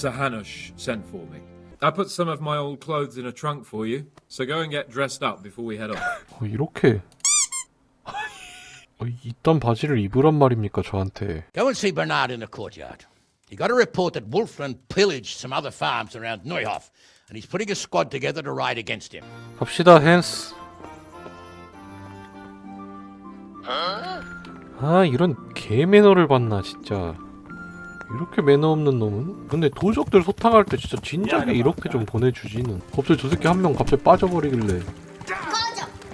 Sir Hanush sent for me. I put some of my old clothes in a trunk for you, so go and get dressed up before we head off. 어, 이렇게 어, 이딴 바지를 입으란 말입니까 저한테 Go and see Bernard in the courtyard. He got a report that Wolfland pillaged some other farms around Neuhof, and he's putting a squad together to ride against him. 갑시다 헨스 아 이런 개 매너를 봤나 진짜 이렇게 매너 없는 놈은? 근데 도적들 소탕할 때 진짜 진작에 이렇게 좀 보내주지는. 갑자기 저 새끼 한 명 갑자기 빠져버리길래.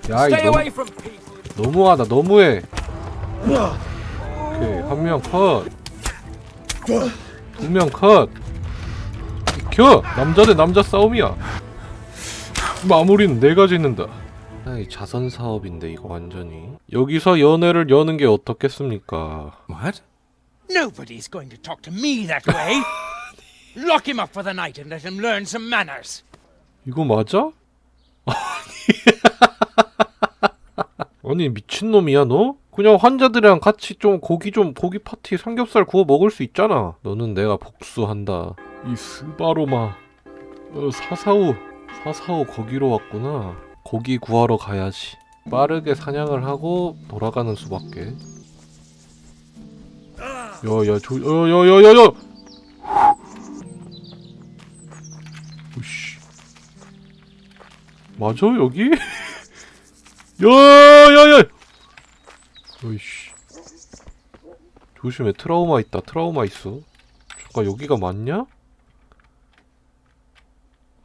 야이 people. 너무하다 너무해. 오케이 한 명컷두 명컷. 켜 남자 대 남자 싸움이야. 마무리는 내가 짓는다 아이 자선 사업인데 이거 완전히. 여기서 연애를 여는 게 어떻겠습니까? What? Nobody's going to talk to me that way. Lock him up for the night and let him learn some manners. 이거 맞아? 아니 미친놈이야 너? 그냥 환자들이랑 같이 좀 고기 좀 고기 파티 삼겹살 구워 먹을 수 있잖아 너는 내가 복수한다 이 스바로마 어, 사사오 사사오 거기로 왔구나 고기 구하러 가야지 빠르게 사냥을 하고 돌아가는 수밖에 야야 조 야야야야야. 오씨. 맞아 여기? 야야야! 어이씨. 조심해. 트라우마 있다. 트라우마 있어. 잠깐 여기가 맞냐?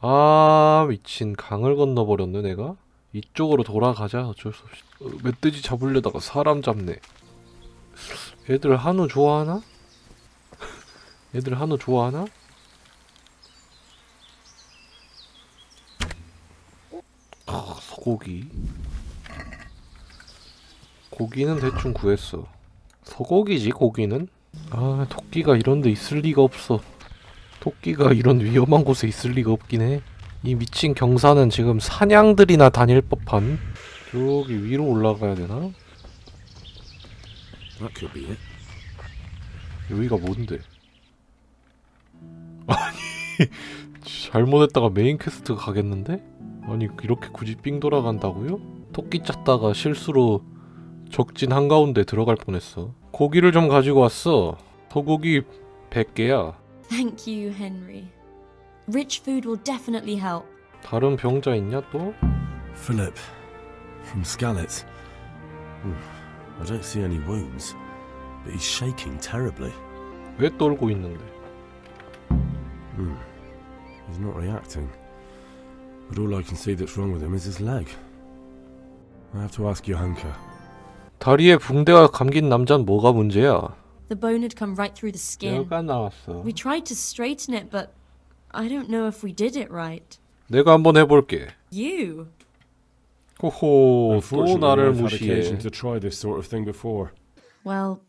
아 미친. 강을 건너버렸네 내가. 이쪽으로 돌아가자. 어쩔 수 없이. 어, 멧돼지 잡으려다가 사람 잡네 애들 한우 좋아하나? 애들 한우 좋아하나? 아, 소고기. 고기는 대충 구했어. 소고기지 고기는? 아 토끼가 이런 데 있을 리가 없어. 토끼가 이런 위험한 곳에 있을 리가 없긴 해. 이 미친 경사는 지금 사냥들이나 다닐 법한. 저기 위로 올라가야 되나? That could be it. 여기가 뭔데? 아니 잘못했다가 메인 퀘스트 가겠는데? 아니 이렇게 굳이 삥 돌아간다고요? 토끼 짰다가 실수로 적진 한가운데 들어갈 뻔했어 고기를 좀 가지고 왔어 소고기 100개야 Thank you, Henry. Rich food will definitely help. 다른 병자 있냐 또? Philip, from Skalitz. Hmm, I don't see any wounds, but he's shaking terribly. 왜 떨고 있는데? Hmm, he's not reacting. But all I can see that's wrong with him is his leg. I have to ask Johanka. 다리에 붕대가 감긴 남자는 뭐가 문제야? The bone had come right through the skin. 뼈가 나왔어 We tried to straighten it, but I don't know if we did it right. 내가 한번 해볼게 You? 호호 또 Unfortunately, 나를 I've had 무시해 occasion to try this sort of thing before. Well,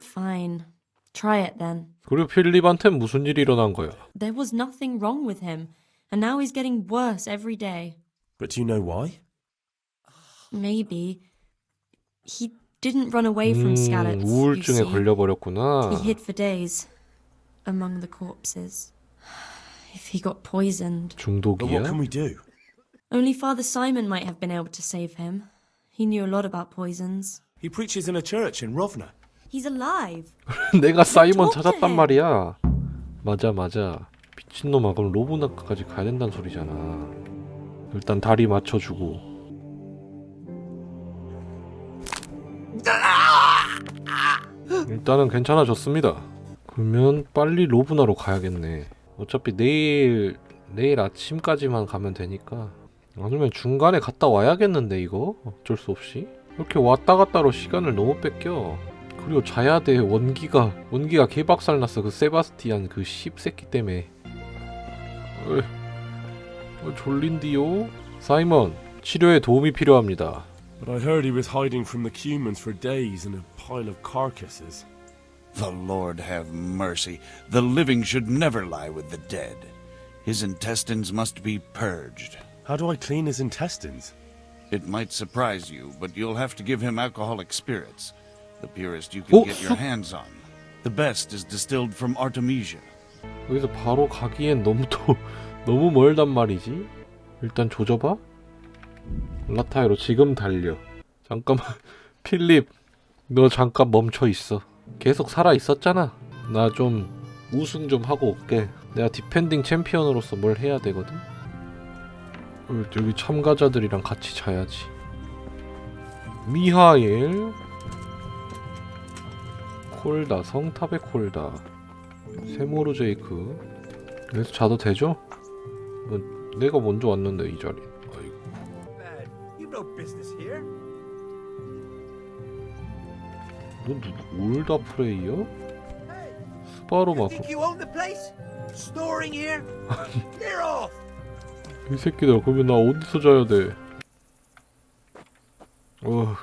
fine. Try it then. 그리고 필립한텐 무슨 일이 일어난 거야? There was nothing wrong with him, and now he's getting worse every day. But do you know why? Maybe. He didn't run away 음, from Skalitz. you 우울증에 see. 걸려버렸구나. He hid for days among the corpses. If he got poisoned, But what 중독이야? can we do? Only Father Simon might have been able to save him. He knew a lot about poisons. He preaches in a church in Rovna. He's alive. 내가 사이먼 찾았단. 말이야. 맞아 맞아. 미친놈아 그럼 로브나까지 가야 된다는 소리잖아. 일단 다리 맞춰주고. 일단은 괜찮아졌습니다. 그러면 빨리 로브나로 가야겠네. 어차피 내일 내일 아침까지만 가면 되니까. 아니면 중간에 갔다 와야겠는데 이거 어쩔 수 없이 이렇게 왔다 갔다로 시간을 너무 뺏겨. 그리고 자야 돼 원기가 원기가 개박살 났어 그 세바스티안 그 씹새끼 때문에 어이, 어, 졸린디요 사이먼 치료에 도움이 필요합니다 But I heard he was hiding from the Cumans for days in a pile of carcasses. The Lord have mercy. The living should never lie with the dead. His intestines must be purged. How do I clean his intestines? It might surprise you, but you'll have to give him alcoholic spirits. The purest you can Oh, get your so- hands on. The best is distilled from Artemisia. 여기서 바로 가기엔 너무 또 너무 멀단 말이지. 일단 조져봐. 라타이로 지금 달려. 잠깐만, 필립, 너 잠깐 멈춰 있어. 계속 살아 있었잖아. 나 좀 우승 좀 하고 올게. 내가 디펜딩 챔피언으로서 뭘 해야 되거든. 어, 여기 참가자들이랑 같이 자야지. 미하일, 콜다, 성탑의 콜다, 세모르 제이크. 여기서 자도 되죠? 뭐, 내가 먼저 왔는데 이 자리. 아이고. 너 누구 올다 프레이어? 스바로 마고 you 이 새끼들 그러면 나 어디서 자야 돼? 어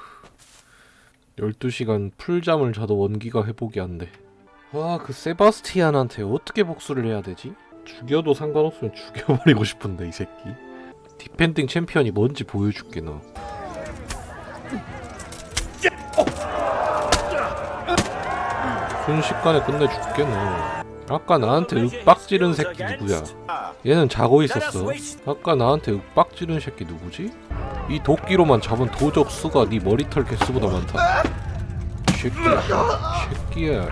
12시간 풀잠을 자도 원기가 회복이 안 돼. 아, 그 세바스티안한테 어떻게 복수를 해야 되지? 죽여도 상관없으면 죽여버리고 싶은데 이 새끼. 디펜딩 챔피언이 뭔지 보여줄게 너. 순식간에 끝내줄게 너. 아까 나한테 윽박지른 새끼 누구야? 얘는 자고 있었어. 아까 나한테 윽박지른 새끼 누구지? 이 도끼로만 잡은 도적 수가 네 머리털 개수보다 많다. 새끼야, 새끼야.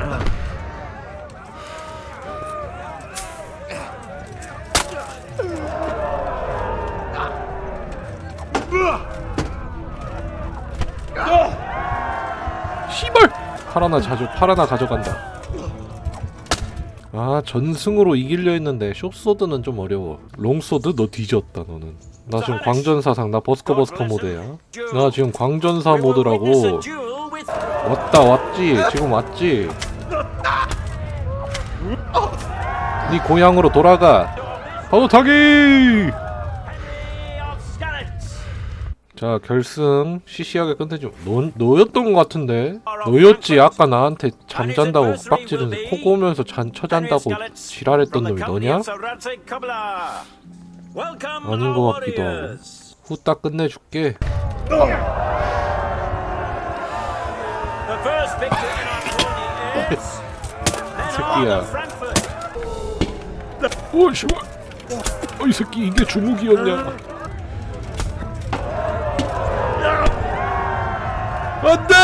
팔 하나 자주 팔 하나 가져간다. 아 전승으로 이기려 했는데 숏소드는 좀 어려워. 롱소드? 너 뒤졌다 너는. 나 지금 광전사상 나 버스커 버스커 모드야. 나 지금 광전사 모드라고. 왔다 왔지? 지금 왔지? 네 고향으로 돌아가. 파도 타기 자 결승 시시하게 끝내줘 너, 너였던 것 같은데. 너였지. 아까 나한테 잠잔다고 빡지르는데 코 고면서 잔 쳐잔다고 지랄했던 놈이 너냐? 아닌 것 같기도 하고. 후딱 끝내줄게. 새끼야. 오 씨발. 어이 새끼 이게 주무기였냐 안돼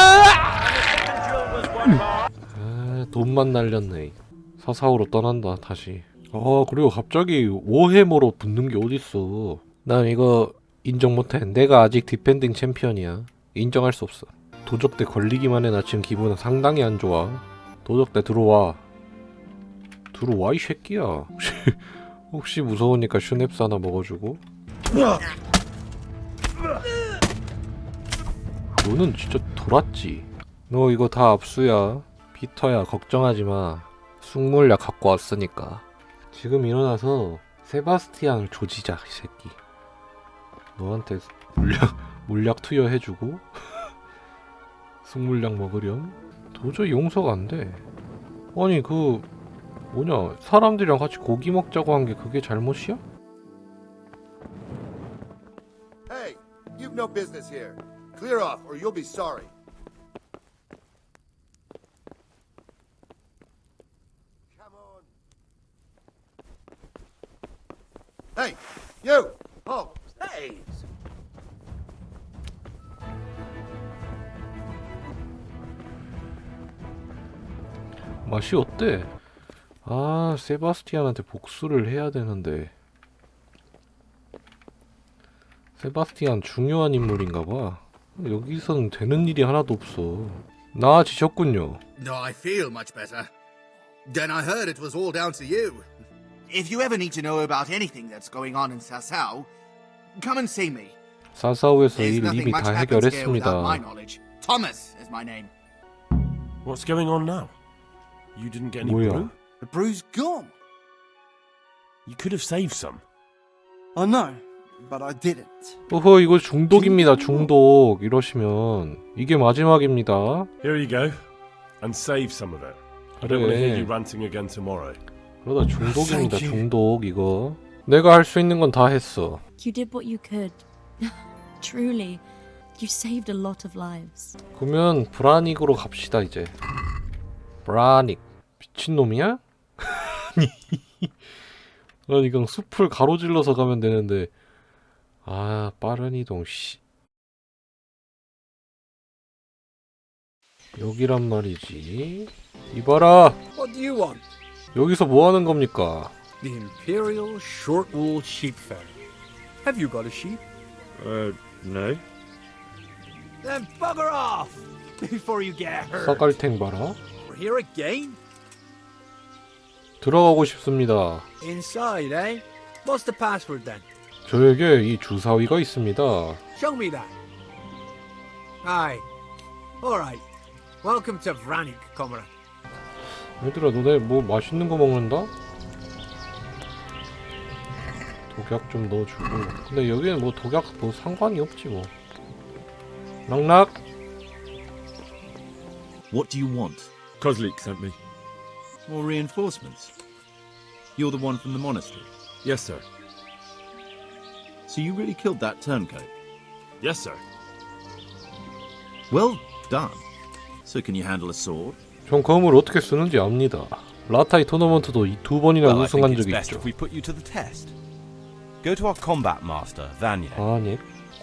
아, 돈만 날렸네. 사사오로 떠난다 다시. 아 그리고 갑자기 워해머로 붙는 게 어딨어. 난 이거 인정 못해. 내가 아직 디펜딩 챔피언이야. 인정할 수 없어. 도적대 걸리기만 해 나 지금 기분은 상당히 안 좋아. 도적대 들어와. 들어와 이 새끼야. 혹시, 혹시 무서우니까 슈넵스 하나 먹어주고. 너는 진짜 돌았지. 너 이거 다 압수야. 피터야 걱정하지 마. 숙물약 갖고 왔으니까. 지금 일어나서 세바스티안을 조지자 이 새끼. 너한테 물약 물약 투여해주고 숙물약 먹으렴. 도저히 용서가 안 돼. 아니 그 뭐냐 사람들이랑 같이 고기 먹자고 한 게 그게 잘못이야? Hey, Clear off, or you'll be sorry. Come on. Hey, you! Oh, Hey! 맛이 어때? 아, 세바스티안한테 복수를 해야 되는데. 세바스티안 중요한 인물인가 봐. 여기서는 되는 일이 하나도 없어. 나아지셨군요. no, I feel much better. Then I heard it was all down to you. If you ever need to know about anything that's going on in Sasau, come and see me. 사사우에서 There's 일 nothing 이미 much 다 happens here without my 해결했습니다. knowledge. Thomas is my name. What's going on now? You didn't get any 뭐야? brew? The brew's gone. You could have saved some. I know, But I didn't. 어허, 이거 중독입니다, 중독. 이러시면. 이게 마지막입니다. Here you go. And save some of it. I don't want to hear you ranting again tomorrow. 그러다 중독입니다. 중독, 이거. 내가 할 수 있는 건 다 했어. You did what you could. Truly, you saved a lot of lives. 그러면 브라닉으로 갑시다 이제 브라닉 미친놈이야? 아니 그냥 숲을 가로질러서 가면 되는데 아 빠른 이동 씨 여기란 말이지 이봐라 What do you want? 여기서 뭐 하는 겁니까 The Imperial Short-Wool Sheep Ferry. Have you got a sheep? Uh, no. Then bugger off before you get hurt. 싸갈탱 봐라 We're here again? 들어가고 싶습니다 Inside, eh? What's the password then? 저에게 이 주사위가 있습니다 Show me that. Aye. All right. Welcome to Vranik, comrade. 얘들아 너네 뭐 맛있는 거 먹는다? 독약 좀 넣어주고 근데 여기는 뭐 독약 뭐 상관이 없지 뭐 낙낙 What do you want? Kozlik sent me. More reinforcements? You're the one from the monastery. Yes, sir. So you really killed that turncoat? Yes, sir. Well done. So can you handle a sword? 전 검을 어떻게 쓰는지 압니다 라타이 토너먼트도 이 두 번이나 Well, I 우승한 think it's 적이 best 있죠 if we put you to the test. Go to our combat master, Vanya. 아니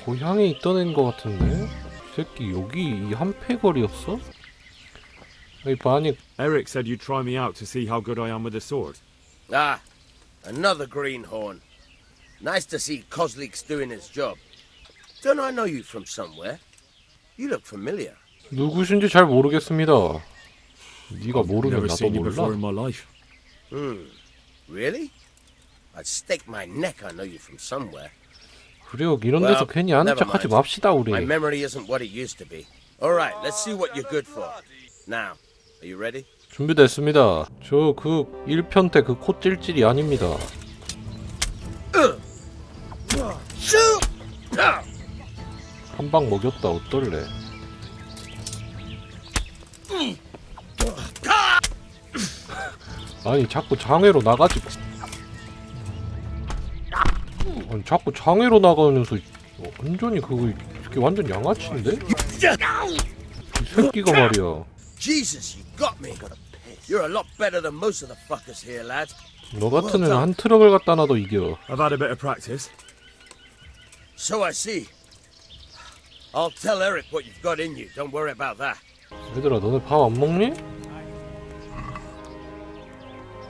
고향에 있던 애인 것 같은데 이 새끼 여기 이 한패거리였어? 이 바니 Eric said you'd try me out to see how good I am with the sword. Ah, another greenhorn. Nice to see Kozlik's doing his job. Don't I know you from somewhere? You look familiar. 누구신지 잘 모르겠습니다 네가 모르면 Never 나도 seen you before in 몰라 my life. Hmm. Really? I'd stake my neck I know you from somewhere. 그래요 이런 데서 Well, 괜히 아는 never 척하지 mind. 맙시다 우리 My memory isn't what it used to be. All right, let's see what you're good for. Now, are you ready? 준비됐습니다. 저 그 1편 때그코 찔찔이 아닙니다. 한 방 먹였다 어떨래? 아니 자꾸 장애로 나가지. 아니 자꾸 장애로 나가면서 어, 완전히 그거 이게 완전 양아치인데? 이 새끼가 말이야. Jesus, you got me. You're a lot better than most of the fuckers here, lad. 너 같은 애는 한 트럭을 갖다 놔도 이겨. I've had a bit of practice. So I see. I'll tell Eric what you've got in you. Don't worry about that. 얘들아 너네 밥 안 먹니?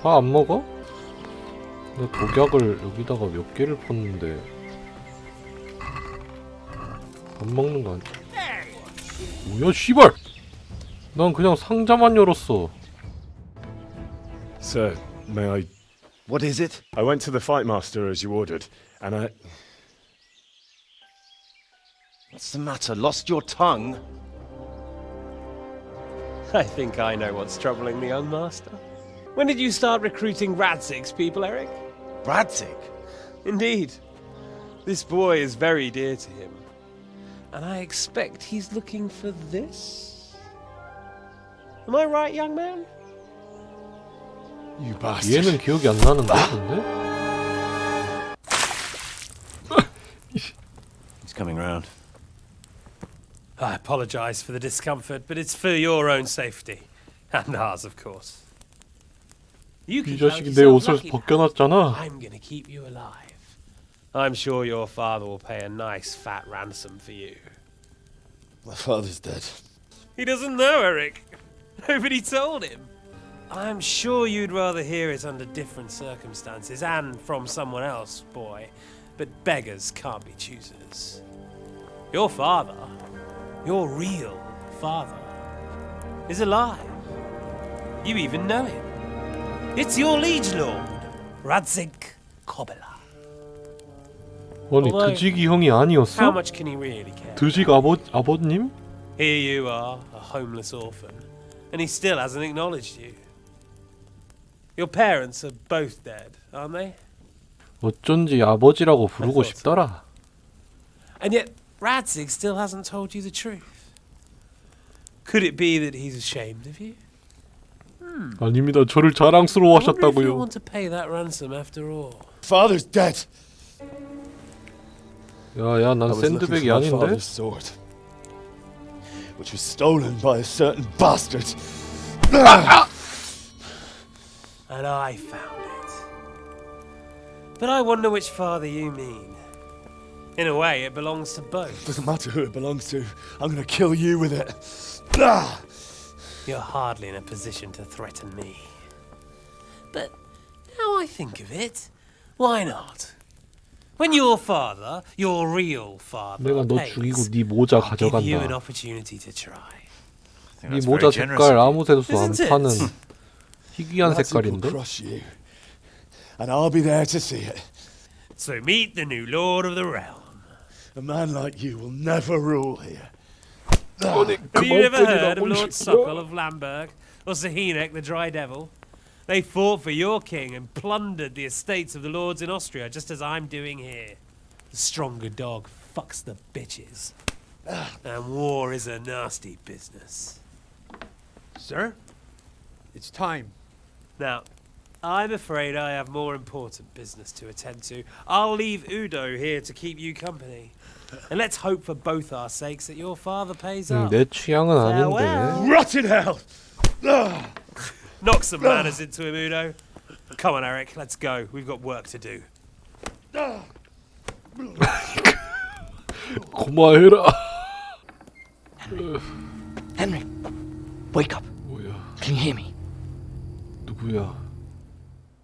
밥 안 먹어? 나 독약을 여기다가 몇 개를 폈는데 안 먹는 거 아니야? 뭐야 씨발! 난 그냥 상자만 열었어 Sir, may I? What is it? I went to the fight master as you ordered, and I. What's the matter? Lost your tongue? I think I know what's troubling the young master. When did you start recruiting Radzik's people, Eric? Radzik, Indeed. This boy is very dear to him. And I expect he's looking for this? Am I right, young man? You bastard. He's coming round. I apologize for the discomfort, but it's for your own safety. And ours, of course. You 이 can count 자식이 내 yourself 옷을 lucky, lad. 벗겨놨잖아 I'm gonna keep you alive. I'm sure your father will pay a nice fat ransom for you. My father's dead. He doesn't know, Eric. Nobody told him. I'm sure you'd rather hear it under different circumstances and from someone else, boy. But beggars can't be choosers. Your father, your real father, is alive. You even know him. It's your liege lord, Radzik Kobela. 아니 어머니. 드직이 형이 How 아니었어? much can he really care? 드직 아버, 아버님? Here you are, a homeless orphan, and he still hasn't acknowledged you. Your parents are both dead, aren't they? 어쩐지 아버지라고 부르고 thought so. 싶더라 And yet, Radzig still hasn't told you the truth. Could it be that he's ashamed of you? 아닙니다 저를 I wonder if you 자랑스러워하셨다고요 want to pay that ransom after all. Father's dead. 야야 난 I was looking 샌드백이 for my 아닌데? father's sword, which was stolen by a certain bastard. and I found it. But I wonder which father you mean. In a way, it belongs to both. Doesn't matter who it belongs to. I'm gonna kill you with it. Ah! You're hardly in a position to threaten me. But now I think of it, why not? When your father, your real father, 내가 너 pays, 죽이고 네 모자 I'll give you an 가져간다. opportunity to try. 네 모자 색깔 아무 새도수 안 Isn't it? 파는 희귀한 Razzie will 색깔인데? crush you. And I'll be there to see it. So meet the new lord of the realm. A man like you will never rule here. Have you ever heard of Lord Sokol of Lamberg or Sahinek the Dry Devil? They fought for your king and plundered the estates of the lords in Austria, just as I'm doing here. The stronger dog fucks the bitches. And war is a nasty business. Sir, it's time. Now, I'm afraid I have more important business to attend to. I'll leave Udo here to keep you company. And let's hope for both our sakes that your father pays 음, up. 내 취향은 아닌데. Farewell. Rotted hell! Ah! Knock some manners into him, Udo. Come on, Eric, let's go. We've got work to do. 고마해라. Henry, wake up. 뭐야? Can you hear me? 누구야?